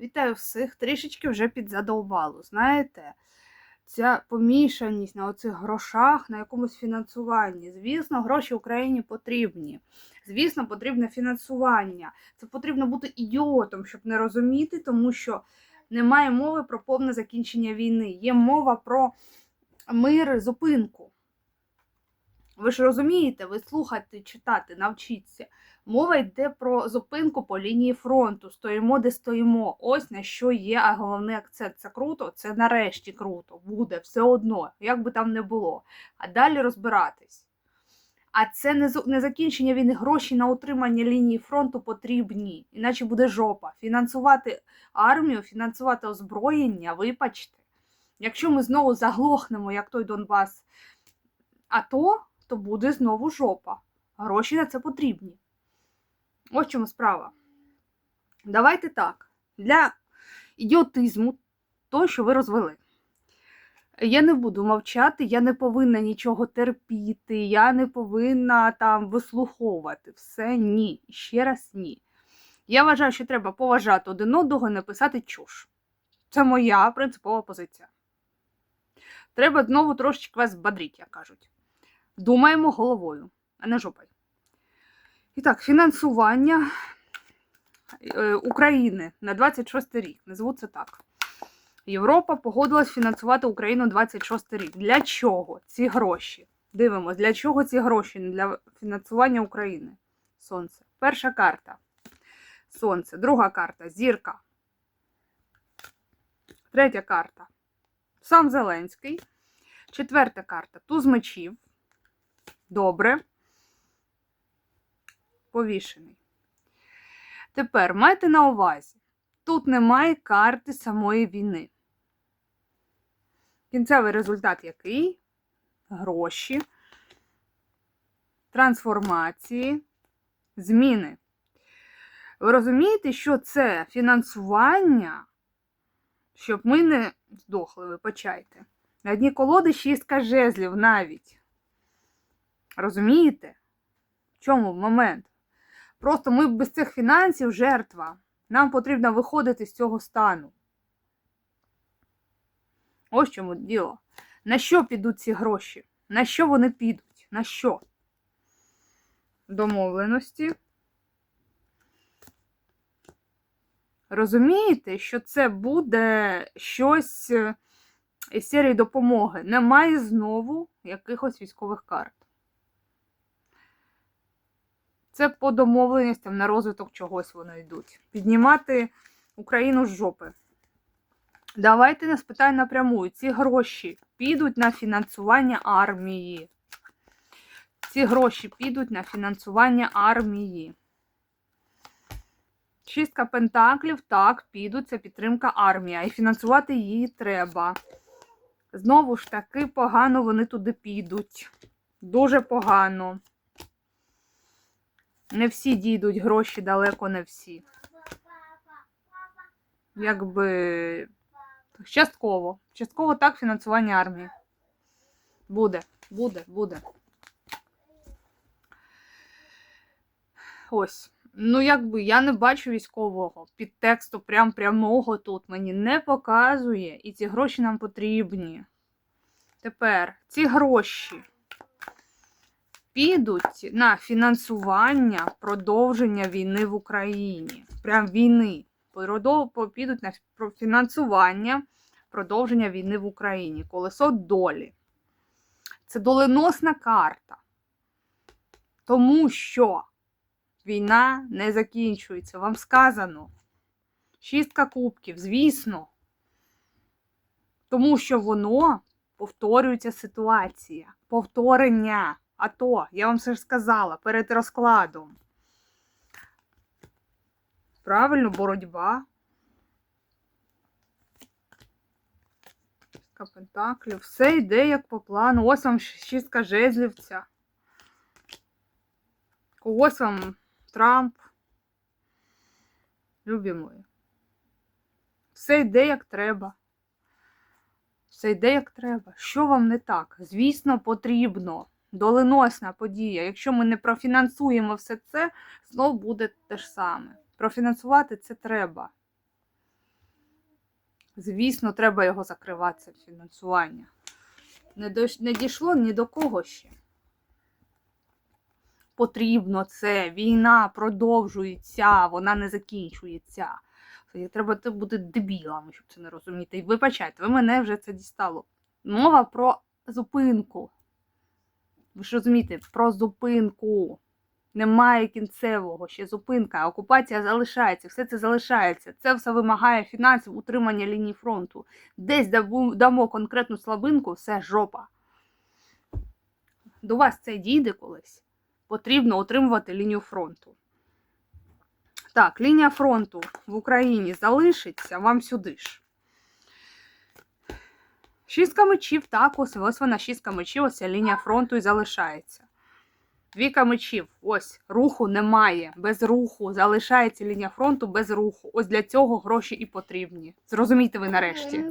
Вітаю всіх. Трішечки вже підзадовбало. Знаєте, ця помішаність на оцих грошах, на якомусь фінансуванні. Звісно, гроші Україні потрібні. Звісно, потрібне фінансування. Це потрібно бути ідіотом, щоб не розуміти, тому що немає мови про повне закінчення війни. Є мова про мир, зупинку. Ви ж розумієте, ви слухайте, читати, навчіться. Мова йде про зупинку по лінії фронту. Стоїмо, де стоїмо. Ось на що є, а головний акцент. Це круто, це нарешті круто. Буде все одно, як би там не було. А далі розбиратись. А це не, не закінчення війни. Гроші на утримання лінії фронту потрібні, іначе буде жопа. Фінансувати армію, фінансувати озброєння, вибачте. Якщо ми знову заглохнемо, як той Донбас, АТО, то буде знову жопа. Гроші на це потрібні. Ось чому справа. Давайте так. Для ідіотизму, то, що ви розвели. Я не буду мовчати, я не повинна нічого терпіти, я не повинна там вислуховувати. Все ні. Ще раз ні. Я вважаю, що треба поважати один одного не писати чуш. Це моя принципова позиція. Треба знову трошечки вас збадріть, як кажуть. Думаємо головою, а не жопою. І так, фінансування е, України на 26 рік. Назву це так. Європа погодилась фінансувати Україну 26 рік. Для чого ці гроші? Дивимось, для чого ці гроші для фінансування України? Сонце. Перша карта. Сонце. Друга карта зірка. Третя карта. Сам Зеленський. Четверта карта туз мечів. Добре. Повішений. Тепер майте на увазі, тут немає карти самої війни. Кінцевий результат який? Гроші, трансформації, зміни. Ви розумієте, що це фінансування, щоб ми не здохли, ви почайте. На дні колоди шістка жезлів навіть. Розумієте? В чому момент? Просто ми без цих фінансів жертва. Нам потрібно виходити з цього стану. Ось чому діло. На що підуть ці гроші? На що вони підуть? На що? Домовленості. Розумієте, що це буде щось із серії допомоги. Немає знову якихось військових карт. Це по домовленостям на розвиток чогось вони йдуть. Піднімати Україну з жопи. Давайте не спитаємо напряму. Ці гроші підуть на фінансування армії. Ці гроші підуть на фінансування армії. Шістка пентаклів, так, підуть, це підтримка армії, й фінансувати її треба. Знову ж таки, погано вони туди підуть. Дуже погано. Не всі дійдуть гроші, далеко не всі. Якби частково. Частково так фінансування армії. Буде, буде, буде. Ось. Ну, якби я не бачу військового підтексту прям прямого тут. Мені не показує, і ці гроші нам потрібні. Тепер ці гроші підуть на фінансування продовження війни в Україні. Прям війни. Підуть на фінансування продовження війни в Україні. Колесо долі. Це доленосна карта. Тому що війна не закінчується. Вам сказано. Шістка кубків, звісно. Тому що воно повторюється ситуація. Повторення. А то, я вам все ж сказала перед розкладом. Правильно, боротьба. Пентаклів. Все йде як по плану. Ось вам шістка жезлів ця. Ось вам Трамп. Любі мої. Все йде як треба. Все йде як треба. Що вам не так? Звісно, потрібно. Доленосна подія. Якщо ми не профінансуємо все це, знов буде те ж саме. Профінансувати це треба. Звісно, треба його закривати, це фінансування. Не, дойш- не дійшло ні до кого ще. Потрібно це. Війна продовжується, вона не закінчується. Треба бути дебілами, щоб це не розуміти. І вибачайте, ви мене вже це дістало. Мова про зупинку. Ви ж розумієте, про зупинку. Немає кінцевого, ще зупинка, окупація залишається, все це залишається. Це все вимагає фінансів, утримання лінії фронту. Десь дамо- конкретну слабинку, все жопа. До вас це дійде колись. Потрібно утримувати лінію фронту. Так, лінія фронту в Україні залишиться вам сюди ж. Шістка мечів, так, ось, ось вона шістка мечів, ось лінія фронту і залишається. Двіка мечів, ось руху немає. Без руху залишається лінія фронту без руху. Ось для цього гроші і потрібні. Зрозумійте ви нарешті.